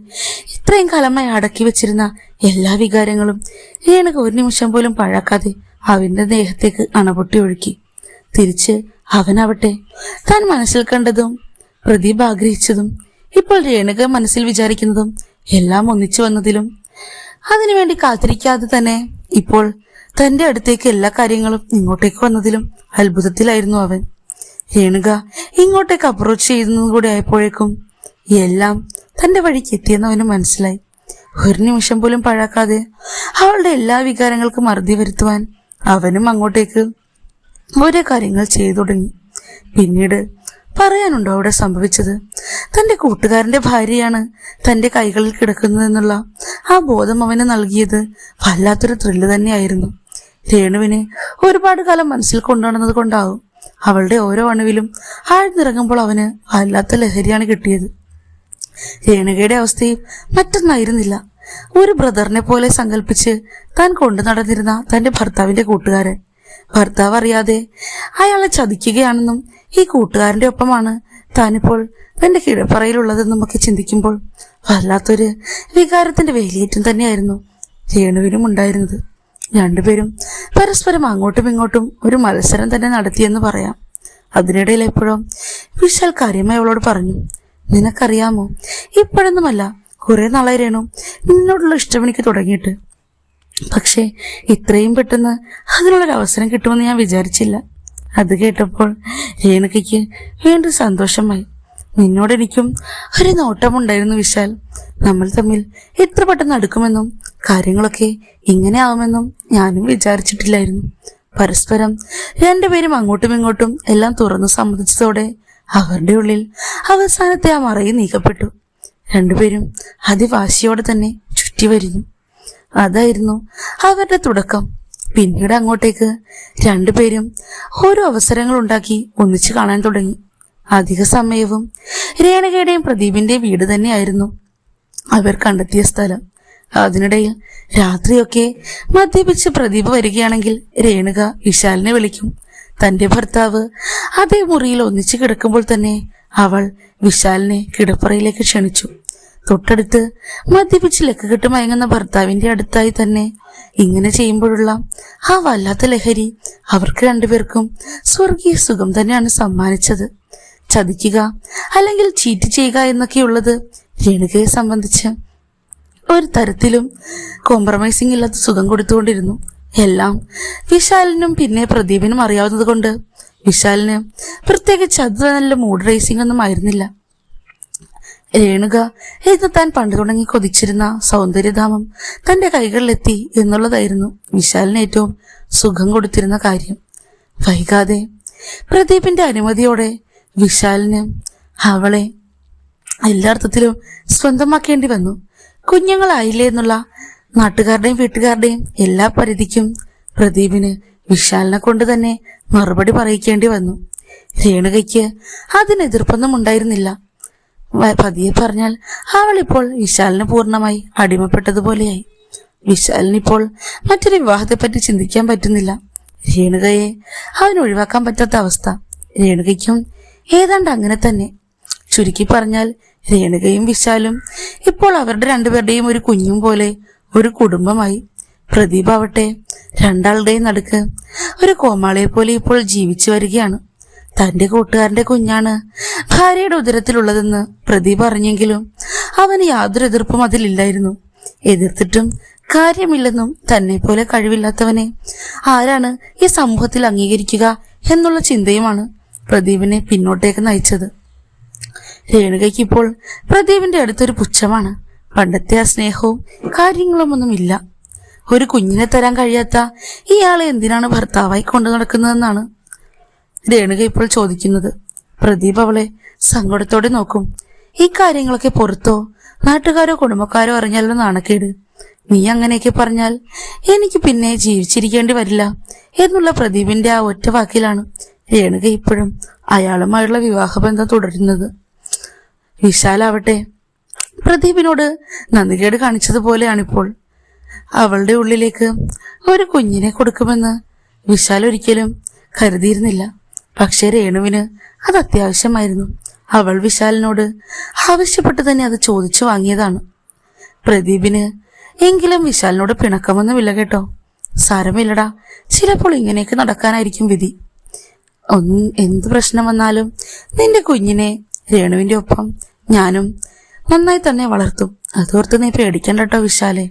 ഇത്രയും കാലമായി അടക്കി വെച്ചിരുന്ന എല്ലാ വികാരങ്ങളും രേണുക ഒരു നിമിഷം പോലും പാഴാക്കാതെ അവന്റെ ദേഹത്തേക്ക് അണപൊട്ടി ഒഴുക്കി. തിരിച്ച് അവനാവട്ടെ. താൻ മനസ്സിൽ കണ്ടതും പ്രദീപ് ആഗ്രഹിച്ചതും ഇപ്പോൾ രേണുക മനസ്സിൽ വിചാരിക്കുന്നതും എല്ലാം ഒന്നിച്ചു വന്നതിലും അതിനുവേണ്ടി കാത്തിരിക്കാതെ തന്നെ ഇപ്പോൾ തന്റെ അടുത്തേക്ക് എല്ലാ കാര്യങ്ങളും ഇങ്ങോട്ടേക്ക് വന്നതിലും അത്ഭുതത്തിലായിരുന്നു അവൻ. രേണുക ഇങ്ങോട്ടേക്ക് അപ്രോച്ച് ചെയ്യുന്നതും കൂടി ആയപ്പോഴേക്കും എല്ലാം തന്റെ വഴിക്ക് എത്തിയെന്ന് അവന് മനസ്സിലായി. ഒരു നിമിഷം പോലും പഴാക്കാതെ അവളുടെ എല്ലാ വികാരങ്ങൾക്കും അറുതി വരുത്തുവാൻ അവനും അങ്ങോട്ടേക്ക് ഓരോ കാര്യങ്ങൾ ചെയ്തു തുടങ്ങി. പിന്നീട് പറയാനുണ്ടോ അവിടെ സംഭവിച്ചത്? തന്റെ കൂട്ടുകാരന്റെ ഭാര്യയാണ് തന്റെ കൈകളിൽ കിടക്കുന്നതെന്നുള്ള ആ ബോധം അവന് നൽകിയത് വല്ലാത്തൊരു ത്രില്ല് തന്നെയായിരുന്നു. രേണുവിനെ ഒരുപാട് കാലം മനസ്സിൽ കൊണ്ടുവന്നത് കൊണ്ടാവും. അവളുടെ ഓരോ അണുവിലും ആഴ്ന്നിറങ്ങുമ്പോൾ അവന് വല്ലാത്ത ലഹരിയാണ് കിട്ടിയത്. രേണുകയുടെ അവസ്ഥയും മറ്റൊന്നായിരുന്നില്ല. ഒരു ബ്രദറിനെ പോലെ സങ്കല്പിച്ച് താൻ കൊണ്ടു നടന്നിരുന്ന തന്റെ ഭർത്താവിന്റെ കൂട്ടുകാരൻ. ഭർത്താവ് അറിയാതെ അയാളെ ചതിക്കുകയാണെന്നും ഈ കൂട്ടുകാരന്റെ ഒപ്പമാണ് താനിപ്പോൾ തന്റെ കിഴപ്പറയിലുള്ളതെന്ന് നമുക്ക് ചിന്തിക്കുമ്പോൾ വല്ലാത്തൊരു വികാരത്തിന്റെ വേലിയേറ്റം തന്നെയായിരുന്നു രേണുവിനും ഉണ്ടായിരുന്നത്. രണ്ടുപേരും പരസ്പരം അങ്ങോട്ടും ഇങ്ങോട്ടും ഒരു മത്സരം തന്നെ നടത്തിയെന്ന് പറയാം. അതിനിടയിൽ എപ്പോഴും വിശാൽ കാര്യമായി അവളോട് പറഞ്ഞു നിനക്കറിയാമോ ഇപ്പോഴൊന്നുമല്ല കുറെ നാളായി രേണു നിന്നോടുള്ള ഇഷ്ടം എനിക്ക് തുടങ്ങിയിട്ട്. പക്ഷേ ഇത്രയും പെട്ടെന്ന് അതിനുള്ളൊരു അവസരം കിട്ടുമെന്ന് ഞാൻ വിചാരിച്ചില്ല. അത് കേട്ടപ്പോൾ രേണുകയ്ക്ക് വീണ്ടും സന്തോഷമായി. നിന്നോട് എനിക്കും ഒരു നോട്ടമുണ്ടായിരുന്നു വിശാൽ. നമ്മൾ തമ്മിൽ എത്ര പെട്ടെന്ന് അടുക്കുമെന്നും കാര്യങ്ങളൊക്കെ ഇങ്ങനെ ആവുമെന്നും ഞാനും വിചാരിച്ചിട്ടില്ലായിരുന്നു. പരസ്പരം രണ്ടുപേരും അങ്ങോട്ടും ഇങ്ങോട്ടും എല്ലാം തുറന്നു സമ്മതിച്ചതോടെ അവരുടെ ഉള്ളിൽ അവസാനത്തെ ആ മറയിൽ നീക്കപ്പെട്ടു. രണ്ടുപേരും അതിവാശിയോടെ തന്നെ ചുറ്റി വരുന്നു അതായിരുന്നു അവരുടെ തുടക്കം. പിന്നീട് അങ്ങോട്ടേക്ക് രണ്ടുപേരും ഓരോ അവസരങ്ങൾ ഉണ്ടാക്കി ഒന്നിച്ചു കാണാൻ തുടങ്ങി. അധിക സമയവും രേണകയുടെയും പ്രദീപിന്റെയും വീട് തന്നെയായിരുന്നു അവർ കണ്ടെത്തിയ സ്ഥലം. അതിനിടയിൽ രാത്രിയൊക്കെ മദ്യപിച്ച് പ്രദീപ് വരികയാണെങ്കിൽ രേണുക വിശാലിനെ വിളിക്കും. തന്റെ ഭർത്താവ് അതേ മുറിയിൽ ഒന്നിച്ചു കിടക്കുമ്പോൾ തന്നെ അവൾ വിശാലിനെ കിടപ്പറയിലേക്ക് ക്ഷണിച്ചു. തൊട്ടടുത്ത് മദ്യപിച്ച് ലക്കുകെട്ട് മയങ്ങുന്ന ഭർത്താവിന്റെ അടുത്തായി തന്നെ. ഇങ്ങനെ ചെയ്യുമ്പോഴുള്ള ആ വല്ലാത്ത ലഹരി അവർക്ക് രണ്ടുപേർക്കും സ്വർഗീയ സുഖം തന്നെയാണ് സമ്മാനിച്ചത്. ചതിക്കുക അല്ലെങ്കിൽ ചീറ്റ് ചെയ്യുക എന്നൊക്കെയുള്ളത് രേണുകയെ സംബന്ധിച്ച് ഒരു തരത്തിലും കോംപ്രമൈസിംഗ് ഇല്ലാത്ത സുഖം കൊടുത്തുകൊണ്ടിരുന്നു. എല്ലാം വിശാലിനും പിന്നെ പ്രദീപിനും അറിയാവുന്നത് കൊണ്ട് വിശാലിന് പ്രത്യേകിച്ച് അത് നല്ല മൂഡ് റേസിംഗ് ഒന്നും ആയിരുന്നില്ല. രേണുക എന്ന് താൻ പണ്ട് തുടങ്ങി കൊതിച്ചിരുന്ന സൗന്ദര്യധാമം തന്റെ കൈകളിലെത്തി എന്നുള്ളതായിരുന്നു വിശാലിന് ഏറ്റവും സുഖം കൊടുത്തിരുന്ന കാര്യം. വൈകാതെ പ്രദീപിന്റെ അനുമതിയോടെ വിശാലിന് അവളെ എല്ലാർത്ഥത്തിലും സ്വന്തമാക്കേണ്ടി വന്നു. കുഞ്ഞുങ്ങളായില്ലേ എന്നുള്ള നാട്ടുകാരുടെയും വീട്ടുകാരുടെയും എല്ലാ പരിധിക്കും പ്രദീപിന് വിശാലിനെ കൊണ്ട് തന്നെ മറുപടി പറയിക്കേണ്ടി വന്നു. രേണുകയ്ക്ക് അതിന് എതിർപ്പൊന്നും ഉണ്ടായിരുന്നില്ല. പതിയെ പറഞ്ഞാൽ അവൾ ഇപ്പോൾ വിശാലിന് പൂർണമായി അടിമപ്പെട്ടതുപോലെയായി. വിശാലിനിപ്പോൾ മറ്റൊരു വിവാഹത്തെപ്പറ്റി ചിന്തിക്കാൻ പറ്റുന്നില്ല. രേണുകയെ അവൻ ഒഴിവാക്കാൻ പറ്റാത്ത അവസ്ഥ. രേണുകയ്ക്കും ഏതാണ്ട് അങ്ങനെ തന്നെ. ചുരുക്കി പറഞ്ഞാൽ രേണുകയും വിശാലും ഇപ്പോൾ അവരുടെ രണ്ടുപേരുടെയും ഒരു കുഞ്ഞും പോലെ ഒരു കുടുംബമായി. പ്രദീപ് ആവട്ടെ രണ്ടാളുടെയും നടുക്ക് ഒരു കോമാളിയെ പോലെ ഇപ്പോൾ ജീവിച്ചു വരികയാണ്. തന്റെ കൂട്ടുകാരന്റെ കുഞ്ഞാണ്. ഭാര്യയുടെ ഉദരത്തിലുള്ളതെന്ന് പ്രദീപ് അറിഞ്ഞെങ്കിലും അവന് യാതൊരു എതിർപ്പും അതിലില്ലായിരുന്നു. എതിർത്തിട്ടും കാര്യമില്ലെന്നും തന്നെ പോലെ കഴിവില്ലാത്തവനെ ആരാണ് ഈ സമൂഹത്തിൽ അംഗീകരിക്കുക എന്നുള്ള ചിന്തയുമാണ് പ്രദീപിനെ പിന്നോട്ടേക്ക് നയിച്ചത്. രേണുകയ്ക്ക് ഇപ്പോൾ പ്രദീപിന്റെ അടുത്തൊരു പുച്ഛമാണ്. പണ്ടത്തെ ആ സ്നേഹവും കാര്യങ്ങളും ഒന്നുമില്ല ഒരു കുഞ്ഞിനെ തരാൻ കഴിയാത്ത ഇയാളെ എന്തിനാണ് ഭർത്താവായി കൊണ്ടു നടക്കുന്നതെന്നാണ് രേണുക ഇപ്പോൾ ചോദിക്കുന്നത് പ്രദീപ് അവളെ സങ്കടത്തോടെ നോക്കും. ഈ കാര്യങ്ങളൊക്കെ പുറത്തോ? നാട്ടുകാരോ കുടുംബക്കാരോ അറിഞ്ഞാലോ നാണക്കേട്. നീ അങ്ങനെയൊക്കെ പറഞ്ഞാൽ എനിക്ക് പിന്നെ ജീവിച്ചിരിക്കേണ്ടി വരില്ല എന്നുള്ള പ്രദീപിന്റെ ആ ഒറ്റ വാക്കിലാണ് രേണുക ഇപ്പോഴും അയാളുമായുള്ള വിവാഹബന്ധം തുടരുന്നത്. വിശാലാവട്ടെ പ്രദീപിനോട് നന്ദികേട് കാണിച്ചതുപോലെയാണിപ്പോൾ. അവളുടെ ഉള്ളിലേക്ക് ഒരു കുഞ്ഞിനെ കൊടുക്കുമെന്ന് വിശാൽ ഒരിക്കലും കരുതിയിരുന്നില്ല. പക്ഷേ രേണുവിന് അത് അത്യാവശ്യമായിരുന്നു. അവൾ വിശാലിനോട് ആവശ്യപ്പെട്ട് തന്നെ അത് ചോദിച്ചു വാങ്ങിയതാണ്. പ്രദീപിന് എങ്കിലും വിശാലിനോട് പിണക്കമൊന്നുമില്ല കേട്ടോ. സാരമില്ലടാ. ചിലപ്പോൾ ഇങ്ങനെയൊക്കെ നടക്കാനായിരിക്കും വിധി. ഒന്ന് എന്ത് പ്രശ്നം വന്നാലും നിന്റെ കുഞ്ഞിനെ രേണുവിന്റെ ഒപ്പം ഞാനും നന്നായി തന്നെ വളർത്തും. അതോർത്ത് നീ പേടിക്കണ്ട കേട്ടോ വിശാലെ.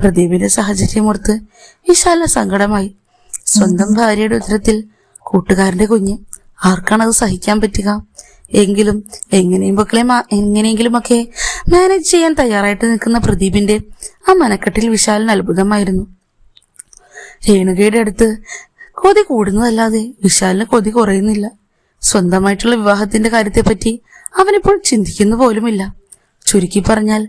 പ്രദീപിന്റെ സാഹചര്യം ഓർത്ത് വിശാലിന് സങ്കടമായി. സ്വന്തം ഭാര്യയുടെ ഉദരത്തിൽ കൂട്ടുകാരന്റെ കുഞ്ഞ്. ആർക്കാണ് അത് സഹിക്കാൻ പറ്റുക? എങ്കിലും എങ്ങനെയും മക്കളെ എങ്ങനെയെങ്കിലുമൊക്കെ മാനേജ് ചെയ്യാൻ തയ്യാറായിട്ട് നിൽക്കുന്ന പ്രദീപിന്റെ ആ മനക്കെട്ടിൽ വിശാലിന് അത്ഭുതമായിരുന്നു. രേണുകയുടെ അടുത്ത് കൊതി കൂടുന്നതല്ലാതെ വിശാലിന് കൊതി കുറയുന്നില്ല. സ്വന്തമായിട്ടുള്ള വിവാഹത്തിന്റെ കാര്യത്തെപ്പറ്റി അവനിപ്പോൾ ചിന്തിക്കുന്ന പോലുമില്ല. ചുരുക്കി പറഞ്ഞാൽ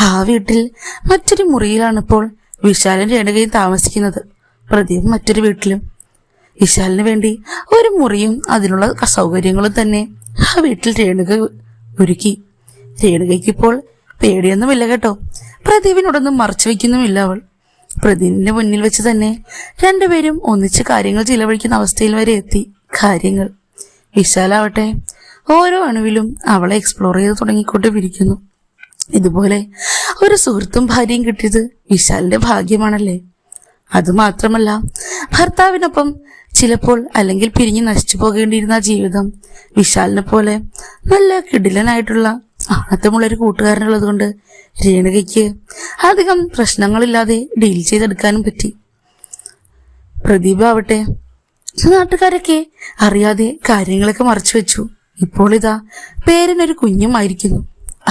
ആ വീട്ടിൽ മറ്റൊരു മുറിയിലാണിപ്പോൾ വിശാലും രേണുകയും താമസിക്കുന്നത്. പ്രദീപ് മറ്റൊരു വീട്ടിലും വിശാലിന് വേണ്ടി ഒരു മുറിയും അതിനുള്ള സൗകര്യങ്ങളും തന്നെ ആ വീട്ടിൽ രേണുക ഒരുക്കി. രേണുകയ്ക്ക് ഇപ്പോൾ പേടിയൊന്നുമില്ല കേട്ടോ. പ്രദീപിനോടൊന്നും മറച്ചു വെക്കുന്നുമില്ല അവൾ. പ്രദീപിന്റെ മുന്നിൽ വെച്ച് തന്നെ രണ്ടുപേരും ഒന്നിച്ച് കാര്യങ്ങൾ ചിലവഴിക്കുന്ന അവസ്ഥയിൽ വരെ എത്തി. കാര്യങ്ങൾ. വിശാലാവട്ടെ ഓരോ അണുവിലും അവളെ എക്സ്പ്ലോർ ചെയ്ത് തുടങ്ങിക്കൊണ്ടിരിക്കുന്നു. ഇതുപോലെ ഒരു സുഹൃത്തും ഭാര്യയും കിട്ടിയത് വിശാലിന്റെ ഭാഗ്യമാണല്ലേ? അതുമാത്രമല്ല ഭർത്താവിനൊപ്പം ചിലപ്പോൾ അല്ലെങ്കിൽ പിരിഞ്ഞു നശിച്ചു പോകേണ്ടിയിരുന്ന ജീവിതം വിശാലിനെ പോലെ നല്ല കിടിലനായിട്ടുള്ള ആണത്തമുള്ള ഒരു കൂട്ടുകാരനുള്ളത് കൊണ്ട് രേണുകയ്ക്ക് അധികം പ്രശ്നങ്ങളില്ലാതെ ഡീൽ ചെയ്തെടുക്കാനും പറ്റി. പ്രദീപ് ആവട്ടെ നാട്ടുകാരൊക്കെ അറിയാതെ കാര്യങ്ങളൊക്കെ മറച്ചു വെച്ചു. ഇപ്പോൾ ഇതാ പേരിനൊരു കുഞ്ഞുമായിരിക്കുന്നു.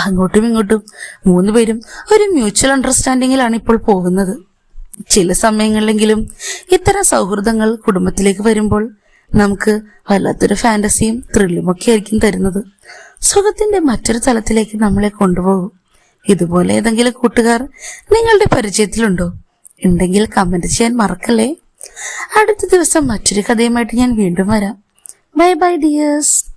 അങ്ങോട്ടും ഇങ്ങോട്ടും മൂന്ന് പേരും ഒരു മ്യൂച്വൽ അണ്ടർസ്റ്റാൻഡിങ്ങിലാണ് ഇപ്പോൾ പോകുന്നത്. ചില സമയങ്ങളിലെങ്കിലും ഇത്തരം സൗഹൃദങ്ങൾ കുടുംബത്തിലേക്ക് വരുമ്പോൾ നമുക്ക് വല്ലാത്തൊരു ഫാന്റസിയും ത്രില്ലും ഒക്കെ ആയിരിക്കും തരുന്നത്. സുഖത്തിന്റെ മറ്റൊരു തലത്തിലേക്ക് നമ്മളെ കൊണ്ടുപോകും. ഇതുപോലെ ഏതെങ്കിലും കൂട്ടുകാർ നിങ്ങളുടെ പരിചയത്തിലുണ്ടോ? ഉണ്ടെങ്കിൽ കമന്റ് ചെയ്യാൻ മറക്കല്ലേ? അടുത്ത ദിവസം മറ്റൊരു കഥയുമായിട്ട് ഞാൻ വീണ്ടും വരാം. Bye bye dears